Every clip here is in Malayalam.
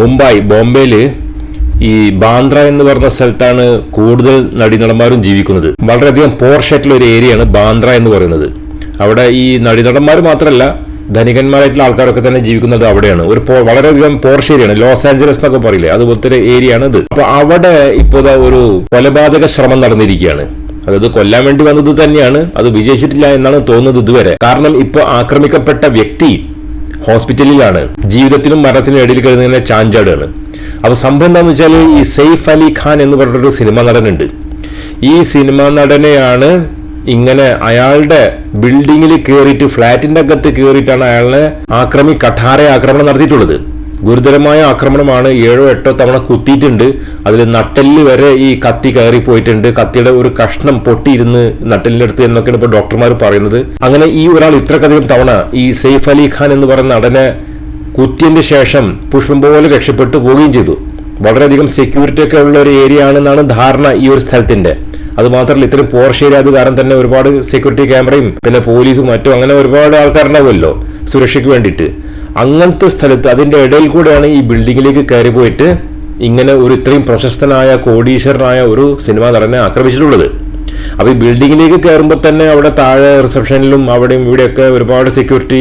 മുംബൈ ബോംബെയിൽ ഈ ബാന്ദ്ര എന്ന് പറഞ്ഞ സ്ഥലത്താണ് കൂടുതൽ നടിനടന്മാരും ജീവിക്കുന്നത്. വളരെയധികം പോർഷായിട്ടുള്ള ഒരു ഏരിയയാണ് ബാന്ദ്ര എന്ന് പറയുന്നത്. അവിടെ ഈ നടിനടന്മാർ മാത്രമല്ല ധനികന്മാരായിട്ടുള്ള ആൾക്കാരൊക്കെ തന്നെ ജീവിക്കുന്നത് അവിടെയാണ്. ഒരു വളരെയധികം പോർഷ് ഏരിയയാണ്. ലോസ് ആഞ്ചലസ് എന്നൊക്കെ പറയില്ലേ അതുപോലത്തെ ഒരു ഏരിയ ആണ് ഇത്. അപ്പൊ അവിടെ ഇപ്പോൾ ഒരു കൊലപാതക ശ്രമം നടന്നിരിക്കുകയാണ്. അതായത് കൊല്ലാൻ വേണ്ടി വന്നത് തന്നെയാണ് അത് വിജയിച്ചിട്ടില്ല എന്നാണ് തോന്നുന്നത് ഇതുവരെ. കാരണം ഇപ്പോൾ ആക്രമിക്കപ്പെട്ട വ്യക്തി ഹോസ്പിറ്റലിലാണ്. ജീവിതത്തിനും മരണത്തിനും ഇടയിൽ കഴിയുന്നതിനെ ചാഞ്ചാടുകൾ അപ്പൊ സംഭവം എന്താണെന്ന് വെച്ചാൽ ഈ സെയ്ഫ് അലി ഖാൻ എന്ന് പറഞ്ഞൊരു സിനിമ നടനുണ്ട്. ഈ സിനിമാ നടനെയാണ് ഇങ്ങനെ അയാളുടെ ബിൽഡിങ്ങിൽ കയറിയിട്ട് ഫ്ലാറ്റിന്റെ അകത്ത് കയറിയിട്ടാണ് അയാളെ ആക്രമി കഠാര ആക്രമണം നടത്തിയിട്ടുള്ളത്. ഗുരുതരമായ ആക്രമണമാണ് ഏഴോ എട്ടോ തവണ കുത്തിയിട്ടുണ്ട്. അതിൽ നട്ടലിൽ വരെ ഈ കത്തി കയറി പോയിട്ടുണ്ട്. കത്തിയുടെ ഒരു കഷ്ണം പൊട്ടിയിരുന്ന് നട്ടലിന്റെ അടുത്ത് എന്നൊക്കെയാണ് ഇപ്പോൾ ഡോക്ടർമാർ പറയുന്നത്. അങ്ങനെ ഈ ഒരാൾ ഇത്രക്കധികം തവണ ഈ സെയ്ഫ് അലി ഖാൻ എന്ന് പറയുന്ന നടനെ കുത്തിയതിന് ശേഷം പുഷ്പം പോലെ രക്ഷപ്പെട്ടു പോവുകയും ചെയ്തു. വളരെയധികം സെക്യൂരിറ്റി ഒക്കെ ഉള്ള ഒരു ഏരിയ ആണെന്നാണ് ധാരണ ഈ ഒരു സ്ഥലത്തിന്റെ. അതുമാത്രമല്ല ഇത്രയും പോർഷ് ഏരിയ അത് കാരണം തന്നെ ഒരുപാട് സെക്യൂരിറ്റി ക്യാമറയും പിന്നെ പോലീസും മറ്റും അങ്ങനെ ഒരുപാട് ആൾക്കാരുണ്ടാവുമല്ലോ സുരക്ഷയ്ക്ക് വേണ്ടിയിട്ട്. അങ്ങനത്തെ സ്ഥലത്ത് അതിന്റെ ഇടയിൽ കൂടെയാണ് ഈ ബിൽഡിങ്ങിലേക്ക് കയറി പോയിട്ട് ഇങ്ങനെ ഒരു ഇത്രയും പ്രശസ്തനായ കോടീശ്വരനായ ഒരു സിനിമാ നടനെ ആക്രമിച്ചിട്ടുള്ളത്. അപ്പോൾ ഈ ബിൽഡിങ്ങിലേക്ക് കയറുമ്പോൾ തന്നെ അവിടെ താഴെ റിസപ്ഷനിലും അവിടെയും ഇവിടെയൊക്കെ ഒരുപാട് സെക്യൂരിറ്റി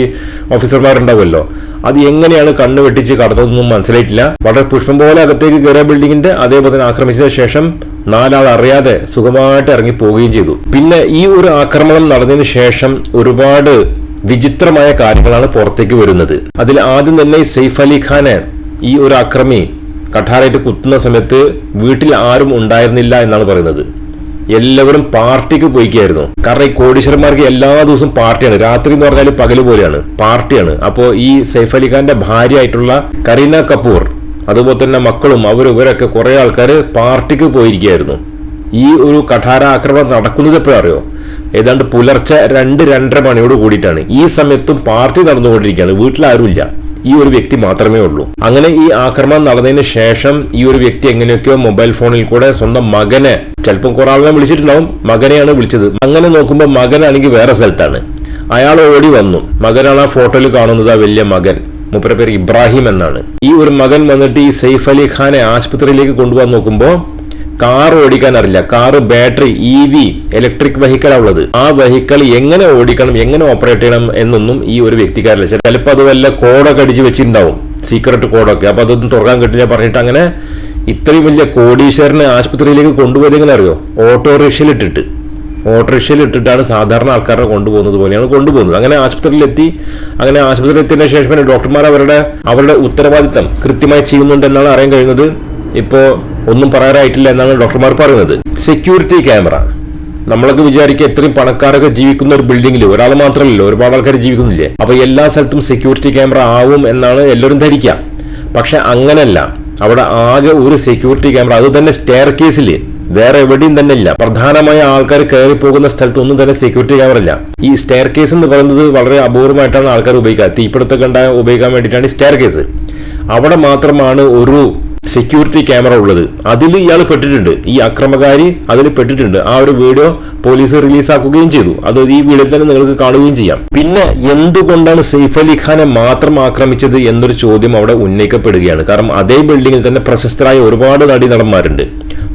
ഓഫീസർമാരുണ്ടാവുമല്ലോ. അത് എങ്ങനെയാണ് കണ്ണ് വെട്ടിച്ച് കടന്നതെന്നൊന്നും മനസ്സിലായിട്ടില്ല. വളരെ പുഷ്പം പോലെ അകത്തേക്ക് കയറിയ ബിൽഡിങ്ങിന്റെ അതേപോലെ തന്നെ ആക്രമിച്ചതിന് ശേഷം നാലാൾ അറിയാതെ സുഖമായിട്ട് ഇറങ്ങി പോവുകയും ചെയ്തു. പിന്നെ ഈ ഒരു ആക്രമണം നടന്നതിന് ശേഷം ഒരുപാട് വിചിത്രമായ കാര്യങ്ങളാണ് പുറത്തേക്ക് വരുന്നത്. അതിൽ ആദ്യം തന്നെ സെയ്ഫ് അലി ഖാനെ ഈ ഒരു അക്രമി കഠാരായിട്ട് കുത്തുന്ന സമയത്ത് വീട്ടിൽ ആരും ഉണ്ടായിരുന്നില്ല എന്നാണ് പറയുന്നത്. എല്ലാവരും പാർട്ടിക്ക് പോയിക്കായിരുന്നു. കാരണം ഈ കോടീശ്വരന്മാർക്ക് എല്ലാ ദിവസവും പാർട്ടിയാണ്. രാത്രി എന്ന് പറഞ്ഞാൽ പകൽ പോലെയാണ്. പാർട്ടിയാണ്. അപ്പോൾ ഈ സെയ്ഫ് അലി ഖാന്റെ ഭാര്യ ആയിട്ടുള്ള കരീന കപൂർ അതുപോലെ തന്നെ മക്കളും അവരും ഇവരൊക്കെ കുറെ ആൾക്കാർ പാർട്ടിക്ക് പോയിരിക്കുകയായിരുന്നു ഈ ഒരു കഠാര ആക്രമണം നടക്കുന്നത് അറിയോ? ഏതാണ്ട് പുലർച്ചെ രണ്ട് രണ്ടര മണിയോട് കൂടിയിട്ടാണ് ഈ സമയത്തും പാർട്ടി നടന്നുകൊണ്ടിരിക്കുകയാണ്. വീട്ടിൽ ആരുമില്ല ഈ ഒരു വ്യക്തി മാത്രമേ ഉള്ളൂ. അങ്ങനെ ഈ ആക്രമണം നടന്നതിന് ശേഷം ഈ ഒരു വ്യക്തി എങ്ങനെയൊക്കെയോ മൊബൈൽ ഫോണിൽ കൂടെ സ്വന്തം മകനെ ചിലപ്പം കുറെ ആളുകളെ വിളിച്ചിട്ടുണ്ടാവും മകനെയാണ് വിളിച്ചത്. അങ്ങനെ നോക്കുമ്പോൾ മകനാണെങ്കിൽ വേറെ സ്ഥലത്താണ്. അയാൾ ഓടി വന്നു. മകനാണ് ആ ഫോട്ടോയിൽ കാണുന്നത് ആ വലിയ മകൻ. മുപ്പര പേര് ഇബ്രാഹിം എന്നാണ്. ഈ ഒരു മകൻ വന്നിട്ട് ഈ സെയ്ഫ് അലി ഖാനെ ആശുപത്രിയിലേക്ക് കൊണ്ടുപോകാൻ നോക്കുമ്പോൾ കാർ ഓടിക്കാൻ അറിയില്ല car battery E V electric വെഹിക്കലാണ് ഉള്ളത്. ആ വെഹിക്കിൾ എങ്ങനെ ഓടിക്കണം എങ്ങനെ ഓപ്പറേറ്റ് ചെയ്യണം എന്നൊന്നും ഈ ഒരു വ്യക്തിക്കാരില്ല. ചിലപ്പോൾ അത് വല്ല കോഡൊക്കെ അടിച്ച് വെച്ചിട്ടുണ്ടാവും. സീക്രട്ട് കോഡൊക്കെ അപ്പോൾ അതൊന്നും തുറക്കാൻ കിട്ടില്ല പറഞ്ഞിട്ട് അങ്ങനെ ഇത്രയും വലിയ കോടീശ്വരനെ ആശുപത്രിയിലേക്ക് കൊണ്ടുപോയത് എങ്ങനെ അറിയോ? ഓട്ടോറിക്ഷയിൽ ഇട്ടിട്ട്. ഓട്ടോറിക്ഷയിൽ ഇട്ടിട്ടാണ് സാധാരണ ആൾക്കാരെ കൊണ്ടുപോകുന്നത് പോലെയാണ് കൊണ്ടുപോകുന്നത്. അങ്ങനെ ആശുപത്രിയിലെത്തി. അങ്ങനെ ആശുപത്രിയിൽ എത്തിയതിനു ശേഷം ഡോക്ടർമാർ അവരുടെ അവരുടെ ഉത്തരവാദിത്തം കൃത്യമായി ചെയ്യുന്നുണ്ടെന്നാണ് അറിയാൻ കഴിയുന്നത്. ഇപ്പോ ഒന്നും പറയാറായിട്ടില്ല എന്നാണ് ഡോക്ടർമാർ പറയുന്നത്. സെക്യൂരിറ്റി ക്യാമറ നമ്മളൊക്കെ വിചാരിക്കുക ഇത്രയും പണക്കാരൊക്കെ ജീവിക്കുന്ന ഒരു ബിൽഡിംഗിൽ ഒരാൾ മാത്രമല്ലല്ലോ ഒരുപാട് ആൾക്കാർ ജീവിക്കുന്നില്ലേ? അപ്പൊ എല്ലാ സ്ഥലത്തും സെക്യൂരിറ്റി ക്യാമറ ആവും എന്നാണ് എല്ലാവരും ധരിക്കുക. പക്ഷെ അങ്ങനല്ല. അവിടെ ആകെ ഒരു സെക്യൂരിറ്റി ക്യാമറ അത് തന്നെ സ്റ്റെയർ കേസിൽ വേറെ എവിടെയും തന്നെ ഇല്ല. പ്രധാനമായ ആൾക്കാർ കയറി പോകുന്ന സ്ഥലത്ത് ഒന്നും തന്നെ സെക്യൂരിറ്റി ക്യാമറ ഇല്ല. ഈ സ്റ്റെയർ കേസ് എന്ന് പറയുന്നത് വളരെ അപൂർവമായിട്ടാണ് ആൾക്കാർ ഉപയോഗിക്കുക. തീപിടുത്തൊക്കെ ഉണ്ടായ ഉപയോഗിക്കാൻ വേണ്ടിയിട്ടാണ് സ്റ്റെയർ കേസ് അവിടെ മാത്രമാണ് ഒരു സെക്യൂരിറ്റി ക്യാമറ ഉള്ളത്. അതിൽ ഇയാൾ പെട്ടിട്ടുണ്ട്. ഈ അക്രമകാരി അതിൽ പെട്ടിട്ടുണ്ട്. ആ ഒരു വീഡിയോ പോലീസ് റിലീസാക്കുകയും ചെയ്തു. അത് ഈ വീഡിയോ തന്നെ നിങ്ങൾക്ക് കാണുകയും ചെയ്യാം. പിന്നെ എന്തുകൊണ്ടാണ് സെയ്ഫ് അലി ഖാനെ മാത്രം ആക്രമിച്ചത് എന്നൊരു ചോദ്യം അവിടെ ഉന്നയിക്കപ്പെടുകയാണ്. കാരണം അതേ ബിൽഡിങ്ങിൽ തന്നെ പ്രശസ്തരായ ഒരുപാട് നടീനടന്മാരുണ്ട്.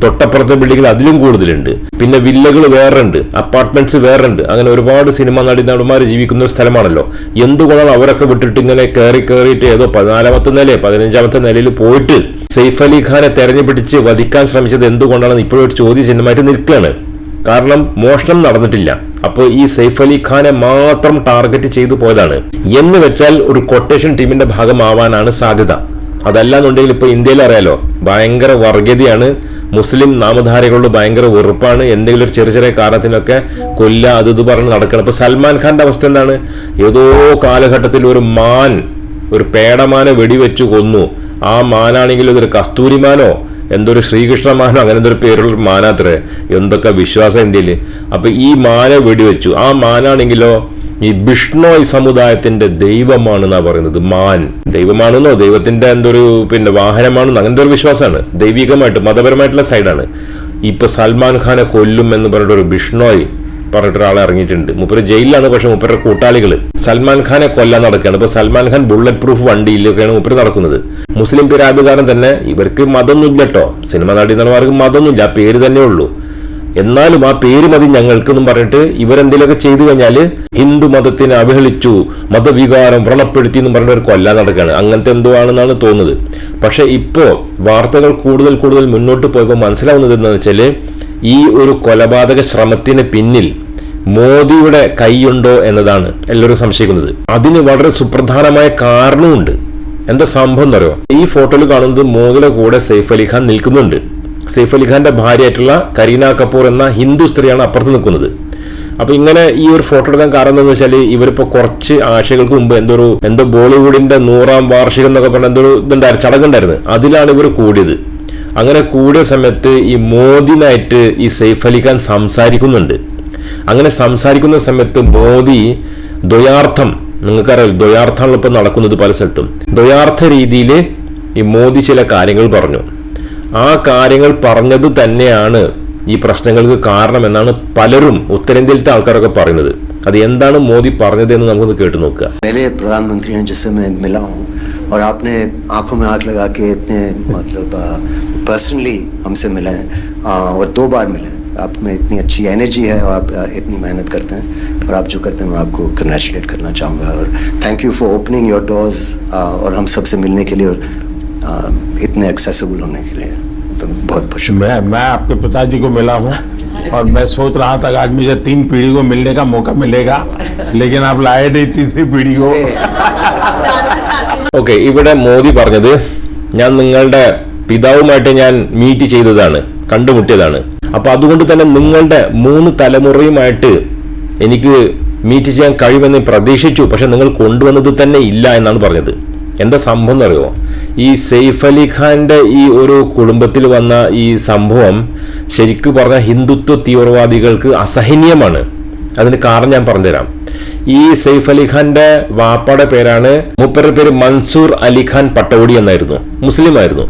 തൊട്ടപ്പുറത്തെ ബിൽഡിങ്ങിൽ അതിലും കൂടുതലുണ്ട്. പിന്നെ വില്ലകൾ വേറെ ഉണ്ട് അപ്പാർട്ട്മെന്റ്സ് വേറെ ഉണ്ട് അങ്ങനെ ഒരുപാട് സിനിമ നടീനടന്മാർ ജീവിക്കുന്ന ഒരു സ്ഥലമാണല്ലോ. എന്തുകൊണ്ടാണ് അവരൊക്കെ വിട്ടിട്ട് ഇങ്ങനെ കയറി കയറിയിട്ട് ഏതോ പതിനാലാമത്തെ നിലയെ പതിനഞ്ചാമത്തെ നിലയിൽ പോയിട്ട് സെയ്ഫ് അലി ഖാനെ തെരഞ്ഞുപിടിച്ച് വധിക്കാൻ ശ്രമിച്ചത് എന്തുകൊണ്ടാണെന്ന് ഇപ്പോഴൊരു ഒരു ചോദ്യചിഹ്നമായിട്ട് നിൽക്കുകയാണ്. കാരണം മോഷണം നടന്നിട്ടില്ല. അപ്പോൾ ഈ സെയ്ഫ് അലി ഖാനെ മാത്രം ടാർഗറ്റ് ചെയ്തു പോയതാണ്. എന്ന് വെച്ചാൽ ഒരു കൊട്ടേഷൻ ടീമിന്റെ ഭാഗമാവാനാണ് സാധ്യത. അതല്ല എന്നുണ്ടെങ്കിൽ ഇപ്പൊ ഇന്ത്യയിൽ അറിയാലോ ഭയങ്കര വർഗീയതയാണ് മുസ്ലിം നാമധാരികളോട് ഭയങ്കര വെറുപ്പാണ്. എന്തെങ്കിലും ഒരു ചെറിയ ചെറിയ കാരണത്തിനൊക്കെ കൊല്ല അത് ഇത് പറഞ്ഞ് നടക്കണം. ഇപ്പൊ സൽമാൻ ഖാന്റെ അവസ്ഥ എന്താണ്? ഏതോ കാലഘട്ടത്തിൽ ഒരു മാൻ ഒരു പേടമാനെ വെടിവെച്ചു കൊന്നു. ആ മാനാണെങ്കിൽ ഇതൊരു കസ്തൂരിമാനോ എന്തൊരു ശ്രീകൃഷ്ണമാനോ അങ്ങനെ എന്തൊരു പേരുള്ള മാനാത്രേ? എന്തൊക്കെ വിശ്വാസം ഇന്ത്യയിൽ. അപ്പൊ ഈ മാനെ വെടിവെച്ചു. ആ മാനാണെങ്കിലോ ഈ ബിഷ്ണോയ് സമുദായത്തിന്റെ ദൈവമാണ് എന്നാ പറയുന്നത്. മാൻ. ദൈവമാണെന്നോ ദൈവത്തിന്റെ എന്തൊരു പിന്നെ വാഹനമാണെന്നോ അങ്ങനത്തെ ഒരു വിശ്വാസമാണ്. ദൈവികമായിട്ട് മതപരമായിട്ടുള്ള സൈഡാണ്. ഇപ്പൊ സൽമാൻ ഖാനെ കൊല്ലും എന്ന് പറഞ്ഞിട്ട് ഒരു ബിഷ്ണോയ് പറഞ്ഞിട്ട് ഒരാളെ ഇറങ്ങിയിട്ടുണ്ട്. മുപ്പര് ജയിലിലാണ് പക്ഷെ മുപ്പരുടെ കൂട്ടാളികൾ സൽമാൻ ഖാനെ കൊല്ലാൻ നടക്കുകയാണ്. ഇപ്പൊ സൽമാൻ ഖാൻ ബുള്ളറ്റ് പ്രൂഫ് വണ്ടിയിലൊക്കെയാണ് മുപ്പര് നടക്കുന്നത്. മുസ്ലിം പിരാതുകാരൻ തന്നെ ഇവർക്ക് മതമൊന്നുമില്ല കേട്ടോ സിനിമ നടി നടന്മാർക്ക് മതമൊന്നുമില്ല ആ പേര് തന്നെ ഉള്ളൂ. എന്നാലും ആ പേര് മതി ഞങ്ങൾക്കെന്നും പറഞ്ഞിട്ട് ഇവരെന്തെങ്കിലുമൊക്കെ ചെയ്തു കഴിഞ്ഞാൽ ഹിന്ദു മതത്തിനെ അവഹേളിച്ചു മതവികാരം വ്രണപ്പെടുത്തി എന്നും പറഞ്ഞിട്ട് ഒരു നടക്കുകയാണ്. അങ്ങനത്തെ എന്തോ ആണെന്നാണ് തോന്നുന്നത്. പക്ഷേ ഇപ്പോൾ വാർത്തകൾ കൂടുതൽ കൂടുതൽ മുന്നോട്ട് പോയപ്പോൾ മനസ്സിലാവുന്നത് എന്താണെന്ന് വെച്ചാൽ ഈ ഒരു കൊലപാതക ശ്രമത്തിന് പിന്നിൽ മോദിയുടെ കൈയുണ്ടോ എന്നതാണ് എല്ലാവരും സംശയിക്കുന്നത്. അതിന് വളരെ സുപ്രധാനമായ കാരണമുണ്ട് എന്താ സംഭവം എന്ന് അറിയോ? ഈ ഫോട്ടോയിൽ കാണുന്നത് മോദിയുടെ കൂടെ സെയ്ഫ് അലി ഖാൻ നിൽക്കുന്നുണ്ട്. സെയ്ഫ് അലിഖാന്റെ ഭാര്യയായിട്ടുള്ള കരീന കപൂർ എന്ന ഹിന്ദു സ്ത്രീയാണ് അപ്പുറത്ത് നിൽക്കുന്നത്. അപ്പോൾ ഇങ്ങനെ ഈ ഒരു ഫോട്ടോ എടുക്കാൻ കാരണം എന്താണെന്ന് വെച്ചാൽ ഇവരിപ്പോ കുറച്ച് ആഴ്ചകൾക്ക് മുമ്പ് എന്തോ ഒരു എന്തോ ബോളിവുഡിന്റെ നൂറാം വാർഷികം എന്നൊക്കെ പറഞ്ഞ എന്തോ ഒരു ഇതുണ്ടായിരുന്നു ചടങ്ങുണ്ടായിരുന്നു അതിലാണ് ഇവർ കൂടിയത്. അങ്ങനെ കൂടിയ സമയത്ത് ഈ മോദിനായിട്ട് ഈ സെയ്ഫ് അലിഖാൻ സംസാരിക്കുന്നുണ്ട്. അങ്ങനെ സംസാരിക്കുന്ന സമയത്ത് മോദി ദ്വയാർത്ഥം നിങ്ങൾക്കറിയാം ദ്വയാർത്ഥമാണ് ഇപ്പൊ നടക്കുന്നത് പല സ്ഥലത്തും. ദ്വയാർത്ഥ രീതിയിൽ ഈ മോദി ചില കാര്യങ്ങൾ പറഞ്ഞു. ആ കാര്യങ്ങൾ പറഞ്ഞത് തന്നെയാണ് ഈ പ്രശ്നങ്ങൾക്ക് കാരണമെന്നാണ് പലരും ഉത്തരേന്ത്യയിലത്തെ ആൾക്കാരൊക്കെ പറയുന്നത് അത് എന്താണ് മോദി പറഞ്ഞത് എന്ന് നമുക്കൊന്ന് കേട്ടു നോക്കുക पहले प्रधानमंत्री हैं जिससे मैं मिला हूँ और आपने आंखों में आंख लगा के इतने मतलब पर्सनली हमसे मिले हैं आ, और दो बार मिले हैं। आप में इतनी अच्छी एनर्जी है और आप आ, इतनी मेहनत करते हैं और आप जो करते हैं मैं आपको कंग्रेचुलेट करना चाहूँगा और thank you for opening your doors और हम सबसे मिलने के लिए और आ, इतने एक्सेसिबल होने के लिए तो बहुत बहुत शुक्रिया मैं मैं आपके पिताजी को मिला हूँ और मैं सोच रहा था कि आज मुझे तीन पीढ़ी को मिलने का मौका मिलेगा लेकिन आप लाए नहीं तीसरी पीढ़ी को ഓക്കെ ഇവിടെ മോദി പറഞ്ഞത് ഞാൻ നിങ്ങളുടെ പിതാവുമായിട്ട് ഞാൻ മീറ്റ് ചെയ്തതാണ് കണ്ടുമുട്ടിയതാണ് അപ്പൊ അതുകൊണ്ട് തന്നെ നിങ്ങളുടെ മൂന്ന് തലമുറയുമായിട്ട് എനിക്ക് മീറ്റ് ചെയ്യാൻ കഴിയുമെന്ന് പ്രതീക്ഷിച്ചു പക്ഷെ നിങ്ങൾ കൊണ്ടുവന്നത് തന്നെ ഇല്ല എന്നാണ് പറഞ്ഞത് എന്താ സംഭവം എന്നറിയോ ഈ സെയ്ഫ് അലി ഖാന്റെ ഈ ഒരു കുടുംബത്തിൽ വന്ന ഈ സംഭവം ശരിക്കു പറഞ്ഞ ഹിന്ദുത്വ തീവ്രവാദികൾക്ക് അസഹനീയമാണ്. അതിന് കാരണം ഞാൻ പറഞ്ഞുതരാം. ഈ സെയ്ഫ് അലി ഖാന്റെ വാപ്പയുടെ പേരാണ് മൂപ്പരുടെ പേര് മൻസൂർ അലിഖാൻ പട്ടോടി എന്നായിരുന്നു. മുസ്ലിം ആയിരുന്നു.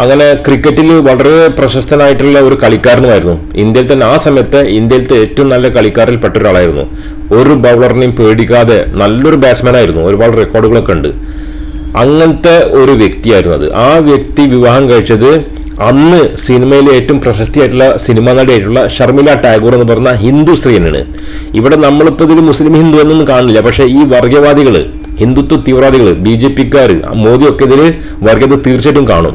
അങ്ങനെ ക്രിക്കറ്റിൽ വളരെ പ്രശസ്തനായിട്ടുള്ള ഒരു കളിക്കാരനുമായിരുന്നു. ഇന്ത്യയിൽ തന്നെ ആ സമയത്ത് ഇന്ത്യയിലത്തെ ഏറ്റവും നല്ല കളിക്കാരിൽ പെട്ട ഒരാളായിരുന്നു. ഒരു ബൗളറിനെയും പേടിക്കാതെ നല്ലൊരു ബാറ്റ്സ്മാൻ ആയിരുന്നു. ഒരുപാട് റെക്കോർഡുകളൊക്കെ ഉണ്ട്. അങ്ങനത്തെ ഒരു വ്യക്തിയായിരുന്നു അത്. ആ വ്യക്തി വിവാഹം കഴിച്ചത് അന്ന് സിനിമയിലെ ഏറ്റവും പ്രശസ്തിയായിട്ടുള്ള സിനിമാ നടിയായിട്ടുള്ള ഷർമില ടാഗോർ എന്ന് പറഞ്ഞ ഹിന്ദു സ്ത്രീയാണ്. ഇവിടെ നമ്മളിപ്പോൾ ഇതിൽ മുസ്ലിം ഹിന്ദു എന്നൊന്നും കാണുന്നില്ല പക്ഷേ ഈ വർഗീയവാദികൾ ഹിന്ദുത്വ തീവ്രവാദികൾ ബി ജെ പിക്കാർ മോദിയൊക്കെ ഇതിൽ വർഗീയത തീർച്ചയായിട്ടും കാണും.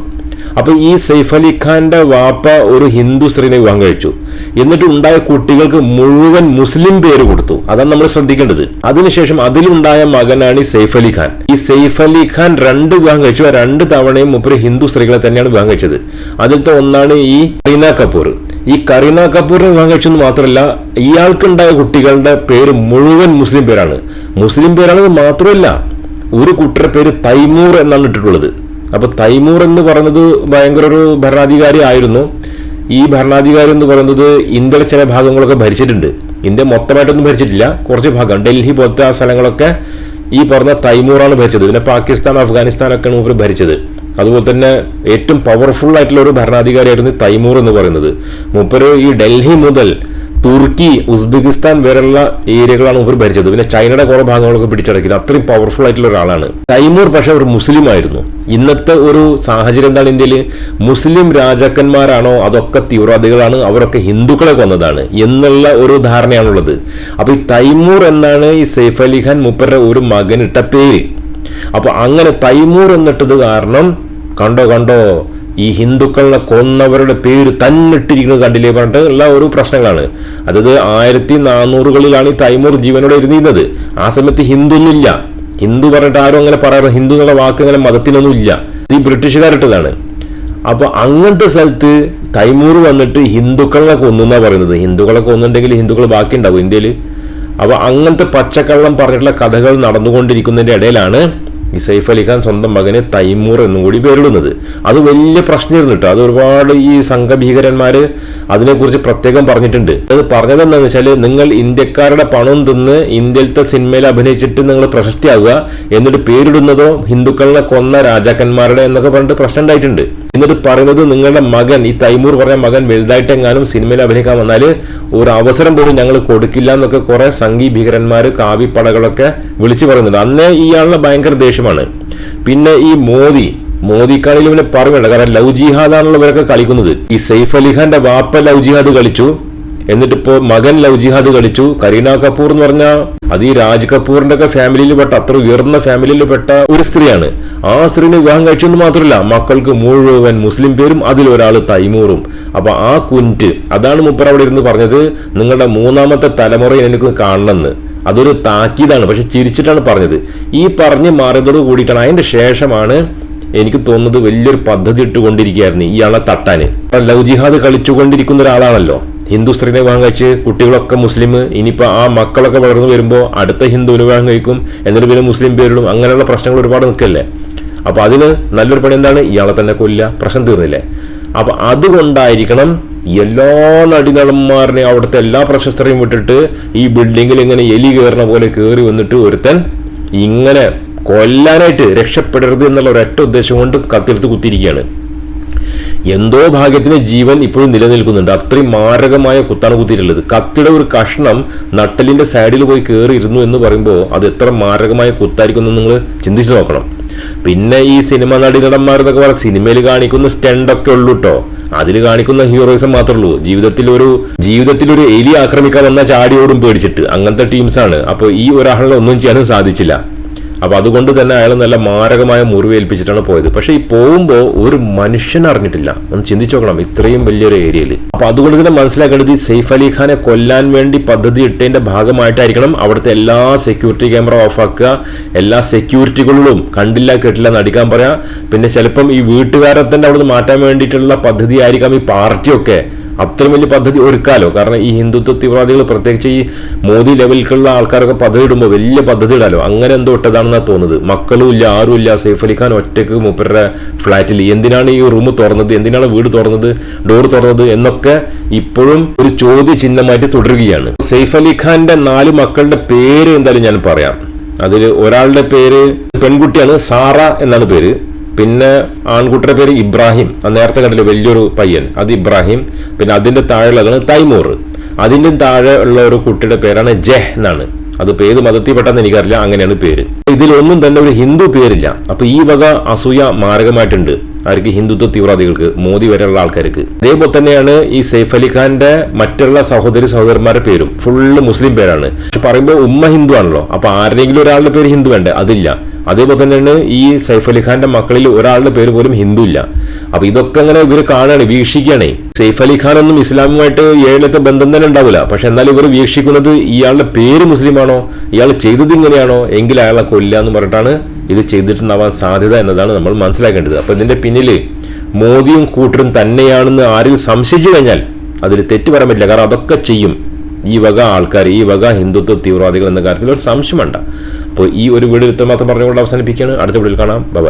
അപ്പൊ ഈ സൈഫ് അലി ഖാന്റെ വാപ്പ ഒരു ഹിന്ദു സ്ത്രീനെ വിവാഹം കഴിച്ചു. എന്നിട്ട് ഉണ്ടായ കുട്ടികൾക്ക് മുഴുവൻ മുസ്ലിം പേര് കൊടുത്തു. അതാണ് നമ്മൾ ശ്രദ്ധിക്കേണ്ടത്. അതിനുശേഷം അതിലുണ്ടായ മകനാണ് ഈ സൈഫ് അലി ഖാൻ. ഈ സൈഫ് അലി ഖാൻ രണ്ട് വിവാഹം കഴിച്ചു. ആ രണ്ട് തവണയും മുപ്പര് ഹിന്ദു സ്ത്രീകളെ തന്നെയാണ് വിവാഹം കഴിച്ചത്. അതിലത്തെ ഒന്നാണ് ഈ കരീന കപൂർ. ഈ കരീന കപൂറിനെ വിവാഹം കഴിച്ചെന്ന് മാത്രമല്ല ഇയാൾക്കുണ്ടായ കുട്ടികളുടെ പേര് മുഴുവൻ മുസ്ലിം പേരാണ്. മുസ്ലിം പേരാണെന്ന് മാത്രമല്ല ഒരു കുട്ടിയുടെ പേര് തൈമൂർ എന്നാണ് ഇട്ടിട്ടുള്ളത്. അപ്പൊ തൈമൂർ എന്ന് പറയുന്നത് ഭയങ്കര ഒരു ഭരണാധികാരി ആയിരുന്നു. ഈ ഭരണാധികാരി എന്ന് പറയുന്നത് ഇന്ത്യയുടെ ചില ഭാഗങ്ങളൊക്കെ ഭരിച്ചിട്ടുണ്ട്. ഇന്ത്യ മൊത്തമായിട്ടൊന്നും ഭരിച്ചിട്ടില്ല. കുറച്ച് ഭാഗം. ഡൽഹി പോലത്തെ ആ സ്ഥലങ്ങളൊക്കെ ഈ പറഞ്ഞ തൈമൂറാണ് ഭരിച്ചത്. പിന്നെ പാകിസ്ഥാൻ അഫ്ഗാനിസ്ഥാൻ ഇവർ ഭരിച്ചത്. അതുപോലെ തന്നെ ഏറ്റവും പവർഫുൾ ആയിട്ടുള്ള ഒരു ഭരണാധികാരിയായിരുന്നു തൈമൂർ എന്ന് പറയുന്നത്. മൂപ്പര് ഈ ഡൽഹി മുതൽ തുർക്കി ഉസ്ബെക്കിസ്ഥാൻ വരെയുള്ള ഏരിയകളാണ് ഇവർ ഭരിച്ചത്. പിന്നെ ചൈനയുടെ കുറേ ഭാഗങ്ങളൊക്കെ പിടിച്ചടക്കിയത്. അത്രയും പവർഫുൾ ആയിട്ടുള്ള ഒരാളാണ്. തൈമൂർ പക്ഷേ ഒരു മുസ്ലിം ആയിരുന്നു. ഇന്നത്തെ ഒരു സാഹചര്യം എന്താണ് ഇന്ത്യയിൽ മുസ്ലിം രാജാക്കന്മാരാണോ അതൊക്കെ തീവ്രവാദികളാണ് അവരൊക്കെ ഹിന്ദുക്കളെ കൊന്നതാണ് എന്നുള്ള ഒരു ധാരണയാണുള്ളത്. അപ്പൊ ഈ തൈമൂർ എന്നാണ് ഈ സെയ്ഫ് അലി ഖാൻ മുപ്പരുടെ ഒരു മകനിട്ട പേര്. അപ്പോൾ അങ്ങനെ തൈമൂർ എന്നിട്ടത് കാരണം കണ്ടോ കണ്ടോ ഈ ഹിന്ദുക്കളെ കൊന്നവരുടെ പേര് തന്നിട്ടിരിക്കുന്നത് കണ്ടില്ലേ? പറഞ്ഞിട്ട് ഉള്ള ഒരു പ്രശ്നങ്ങളാണ്. അതായത് ആയിരത്തി നാനൂറുകളിലാണ് ഈ തൈമൂർ ജീവനോടെ ഇരുന്നിരുന്നത്. ആ സമയത്ത് ഹിന്ദു ഒന്നുമില്ല ഹിന്ദു പറഞ്ഞിട്ട് ആരും അങ്ങനെ പറയാറ് ഹിന്ദു എന്നുള്ള വാക്കങ്ങനെ മതത്തിനൊന്നും ഇല്ല ഈ ബ്രിട്ടീഷുകാരിട്ടതാണ്. അപ്പൊ അങ്ങനത്തെ സ്ഥലത്ത് തൈമൂർ വന്നിട്ട് ഹിന്ദുക്കളെ കൊന്നുന്നാ പറയുന്നത്. ഹിന്ദുക്കളെ കൊന്നുണ്ടെങ്കിൽ ഹിന്ദുക്കൾ ബാക്കി ഉണ്ടാവും ഇന്ത്യയിൽ. അപ്പൊ അങ്ങനത്തെ പച്ചക്കള്ളം പറഞ്ഞിട്ടുള്ള കഥകൾ നടന്നുകൊണ്ടിരിക്കുന്നതിന്റെ ഇടയിലാണ് ഈ സൈഫ് അലി ഖാൻ സ്വന്തം മകന് തൈമൂർ എന്നും കൂടി പേരിടുന്നത്. അത് വലിയ പ്രശ്നമായിരുന്നു കേട്ടോ. അത് ഒരുപാട് ഈ സംഘഭീകരന്മാർ അതിനെക്കുറിച്ച് പ്രത്യേകം പറഞ്ഞിട്ടുണ്ട്. അത് പറഞ്ഞത് എന്താണെന്ന് വെച്ചാൽ നിങ്ങൾ ഇന്ത്യക്കാരുടെ പണം തിന്ന് ഇന്ത്യയിലത്തെ സിനിമയിൽ അഭിനയിച്ചിട്ട് നിങ്ങൾ പ്രശസ്തിയാകുക എന്നിട്ട് പേരിടുന്നതോ ഹിന്ദുക്കളെ കൊന്ന രാജാക്കന്മാരുടെ എന്നൊക്കെ പറഞ്ഞിട്ട് പ്രശ്നം ഉണ്ടായിട്ടുണ്ട്. എന്നിട്ട് പറയുന്നത് നിങ്ങളുടെ മകൻ ഈ തൈമൂർ പറഞ്ഞ മകൻ വലുതായിട്ട് എങ്ങാനും സിനിമയിൽ അഭിനയിക്കാൻ വന്നാൽ ഒരു അവസരം പോലും ഞങ്ങൾ കൊടുക്കില്ല എന്നൊക്കെ കുറെ സംഗീ ഭീകരന്മാർ കാവ്യപ്പടകളൊക്കെ വിളിച്ചു പറയുന്നുണ്ട്. അന്നേ ഇയാളുടെ ഭയങ്കര ദേഷ്യമാണ്. പിന്നെ ഈ മോദി മോദിക്കാണെങ്കിൽ ഇവനെ പറയുന്നുണ്ട് കാരണം ലവ് ജിഹാദാണല്ലോ ഇവരൊക്കെ കളിക്കുന്നത്. ഈ സെയ്ഫ് അലിഖാന്റെ വാപ്പ ലവ് ജിഹാദ് കളിച്ചു. എന്നിട്ടിപ്പോ മകൻ ലവ് ജിഹാദ് കളിച്ചു. കരീന കപൂർ എന്ന് പറഞ്ഞാൽ അത് ഈ രാജ് കപൂറിന്റെ ഒക്കെ ഫാമിലിയിൽ പെട്ട അത്ര ഉയർന്ന ഫാമിലിയിൽ പെട്ട ഒരു സ്ത്രീയാണ്. ആ സ്ത്രീനെ വിവാഹം കഴിച്ചെന്ന് മാത്രമല്ല മക്കൾക്ക് മുഴുവൻ മുസ്ലിം പേരും അതിൽ ഒരാൾ തൈമൂറും. അപ്പൊ ആ കുന്റ് അതാണ് മുപ്പർ അവിടെ ഇരുന്ന് പറഞ്ഞത് നിങ്ങളുടെ മൂന്നാമത്തെ തലമുറ എനിക്ക് കാണണമെന്ന്. അതൊരു താക്കീതാണ് പക്ഷെ ചിരിച്ചിട്ടാണ് പറഞ്ഞത്. ഈ പറഞ്ഞ് മാറിയതോട് കൂടിയിട്ടാണ് അതിന്റെ ശേഷമാണ് എനിക്ക് തോന്നുന്നത് വലിയൊരു പദ്ധതി ഇട്ടുകൊണ്ടിരിക്കുകയായിരുന്നു ഇയാളെ തട്ടാന് ലവ് ജിഹാദ് കളിച്ചുകൊണ്ടിരിക്കുന്ന ഒരാളാണല്ലോ. ഹിന്ദു സ്ത്രീനെ വിവാഹം കഴിച്ച് കുട്ടികളൊക്കെ മുസ്ലിം ഇനിയിപ്പോൾ ആ മക്കളൊക്കെ വളർന്നു വരുമ്പോൾ അടുത്ത ഹിന്ദുവിന് വിവാഹം കഴിക്കും എന്നിട്ട് പിന്നെ മുസ്ലിം പേരിടും അങ്ങനെയുള്ള പ്രശ്നങ്ങൾ ഒരുപാട് നിൽക്കല്ലേ? അപ്പോൾ അതിന് നല്ലൊരു പണി എന്താണ്? ഇയാളെ തന്നെ കൊല്ലുക പ്രശ്നം തീർന്നില്ലേ? അപ്പം അതുകൊണ്ടായിരിക്കണം എല്ലാ നടിനടന്മാരുടെയും അവിടുത്തെ എല്ലാ പ്രശസ്തരെയും വിട്ടിട്ട് ഈ ബിൽഡിങ്ങിൽ ഇങ്ങനെ എലി കയറുന്ന പോലെ കയറി വന്നിട്ട് ഒരുത്തൻ ഇങ്ങനെ കൊല്ലാനായിട്ട് രക്ഷപ്പെടരുത് എന്നുള്ള ഒരൊറ്റ ഉദ്ദേശം കൊണ്ട് കത്തിയെടുത്ത് കുത്തിയിരിക്കുകയാണ്. എന്തോ ഭാഗ്യത്തിന് ജീവൻ ഇപ്പോഴും നിലനിൽക്കുന്നുണ്ട്. അത്രയും മാരകമായ കുത്താണ് കുത്തിയിട്ടുള്ളത്. കത്തിയുടെ ഒരു കഷ്ണം നട്ടലിന്റെ സൈഡിൽ പോയി കയറിയിരുന്നു എന്ന് പറയുമ്പോൾ അത് എത്ര മാരകമായ കുത്തായിരിക്കും എന്ന് നിങ്ങൾ ചിന്തിച്ചു നോക്കണം. പിന്നെ ഈ സിനിമ നടീനടന്മാർ എന്നൊക്കെ പറഞ്ഞ സിനിമയിൽ കാണിക്കുന്ന സ്റ്റണ്ട് ഒക്കെ ഉള്ളൂ കേട്ടോ അതിൽ കാണിക്കുന്ന ഹീറോയിസം മാത്രമേ ഉള്ളൂ. ജീവിതത്തിൽ ഒരു ജീവിതത്തിൽ ഒരു എലി ആക്രമിക്കാൻ വന്ന ചാടിയോടും പേടിച്ചിട്ട്. അങ്ങനത്തെ ടീംസാണ്. അപ്പോൾ ഈ ഒരാളിനെ ഒന്നും ചെയ്യാനും സാധിച്ചില്ല. അപ്പൊ അതുകൊണ്ട് തന്നെ അയാൾ നല്ല മാരകമായ മുറിവേൽപ്പിച്ചിട്ടാണ് പോയത്. പക്ഷേ ഈ പോകുമ്പോൾ ഒരു മനുഷ്യൻ അറിഞ്ഞിട്ടില്ല. ഒന്ന് ചിന്തിച്ചു നോക്കണം ഇത്രയും വലിയൊരു ഏരിയയിൽ അപ്പോൾ അതുകൊണ്ട് തന്നെ മനസ്സിലാക്കേണ്ടത് ഈ സെയ്ഫ് അലി ഖാനെ കൊല്ലാൻ വേണ്ടി പദ്ധതി ഇട്ടതിന്റെ ഭാഗമായിട്ടായിരിക്കണം അവിടുത്തെ എല്ലാ സെക്യൂരിറ്റി ക്യാമറ ഓഫാക്കുക എല്ലാ സെക്യൂരിറ്റികളിലും കണ്ടില്ല കേട്ടില്ല നടിക്കാൻ പറയാം. പിന്നെ ചിലപ്പം ഈ വീട്ടുകാരെ തന്നെ അവിടുന്ന് മാറ്റാൻ വേണ്ടിയിട്ടുള്ള പദ്ധതി ആയിരിക്കാം ഈ പാർട്ടിയൊക്കെ. അത്രയും വലിയ പദ്ധതി ഒരുക്കാലോ? കാരണം ഈ ഹിന്ദുത്വ തീവ്രവാദികൾ പ്രത്യേകിച്ച് ഈ മോദി ലെവലിലുള്ള ആൾക്കാരൊക്കെ പദ്ധതി ഇടുമ്പോൾ വലിയ പദ്ധതി ഇടാലോ? അങ്ങനെ എന്തോ ഇട്ടതാണെന്നാണ് തോന്നുന്നത്. മക്കളും ഇല്ല ആരും ഇല്ല സൈഫ് അലി ഖാൻ ഒറ്റയ്ക്ക് മൂപ്പരുടെ ഫ്ലാറ്റിൽ എന്തിനാണ് ഈ റൂം തുറന്നത്? എന്തിനാണ് വീട് തുറന്നത്? ഡോർ തുറന്നത്? എന്നൊക്കെ ഇപ്പോഴും ഒരു ചോദ്യ ചിഹ്നമായിട്ട് തുടരുകയാണ്. സൈഫ് അലി ഖാന്റെ നാല് മക്കളുടെ പേര് എന്തായാലും ഞാൻ പറയാം. അതിൽ ഒരാളുടെ പേര് പെൺകുട്ടിയാണ് സാറ എന്നാണ് പേര്. പിന്നെ ആൺകുട്ടിയുടെ പേര് ഇബ്രാഹിം. നേരത്തെ കണ്ടില്ല വലിയൊരു പയ്യൻ. അത് ഇബ്രാഹിം. പിന്നെ അതിന്റെ താഴെയുള്ളതാണ് തൈമൂർ. അതിന്റെ താഴെ ഉള്ള ഒരു കുട്ടിയുടെ പേരാണ് ജെഹ് എന്നാണ്. അത് ഏത് മതത്തിൽ പെട്ടെന്ന് എനിക്കറിയില്ല അങ്ങനെയാണ് പേര്. ഇതിലൊന്നും തന്നെ ഒരു ഹിന്ദു പേരില്ല. അപ്പൊ ഈ വക അസൂയ മാരകമായിട്ടുണ്ട്. ആർക്ക് ഹിന്ദുത്വ തീവ്രവാദികൾക്ക് മോദി വരെയുള്ള ആൾക്കാർക്ക്. അതേപോലെ തന്നെയാണ് ഈ സെയ്ഫ് അലി ഖാന്റെ മറ്റുള്ള സഹോദരി സഹോദരന്മാരുടെ പേരും. ഫുള്ള് മുസ്ലിം പേരാണ്. പക്ഷെ പറയുമ്പോൾ ഉമ്മ ഹിന്ദു ആണല്ലോ. അപ്പൊ ആരെങ്കിലും ഒരാളുടെ പേര് ഹിന്ദു വേണ്ടേ? അതില്ല. അതേപോലെ തന്നെയാണ് ഈ സൈഫ് അലി ഖാന്റെ മക്കളിൽ ഒരാളുടെ പേര് പോലും ഹിന്ദു ഇല്ല. അപ്പൊ ഇതൊക്കെ അങ്ങനെ ഇവർ കാണുകയാണ് വീക്ഷിക്കുകയാണേ. സൈഫ് അലി ഖാൻ ഒന്നും ഇസ്ലാമുമായിട്ട് ഏഴത്തെ ബന്ധം തന്നെ ഉണ്ടാവില്ല. പക്ഷെ എന്നാലും ഇവർ വീക്ഷിക്കുന്നത് ഇയാളുടെ പേര് മുസ്ലിമാണോ? ഇയാൾ ചെയ്തത് ഇങ്ങനെയാണോ? എങ്കിൽ അയാളെ കൊല്ലാന്ന് പറഞ്ഞിട്ടാണ് ഇത് ചെയ്തിട്ടുണ്ടാവാൻ സാധ്യത എന്നതാണ് നമ്മൾ മനസ്സിലാക്കേണ്ടത്. അപ്പോൾ ഇതിന്റെ പിന്നിൽ മോദിയും കൂട്ടരും തന്നെയാണെന്ന് ആരും സംശയിച്ചു കഴിഞ്ഞാൽ അതിൽ തെറ്റ് പറയാൻ പറ്റില്ല. കാരണം അതൊക്കെ ചെയ്യും. ഈ വക ആൾക്കാർ ഈ വക ഹിന്ദുത്വ തീവ്രവാദികൾ എന്ന കാര്യത്തിൽ ഒരു സംശയമുണ്ട് അപ്പോൾ ഈ ഒരു വീഡിയോ ഇത്രമാത്രം പറഞ്ഞുകൊണ്ട് അവസാനിപ്പിക്കുകയാണ്. അടുത്ത വീട്ടിൽ കാണാം. ബൈ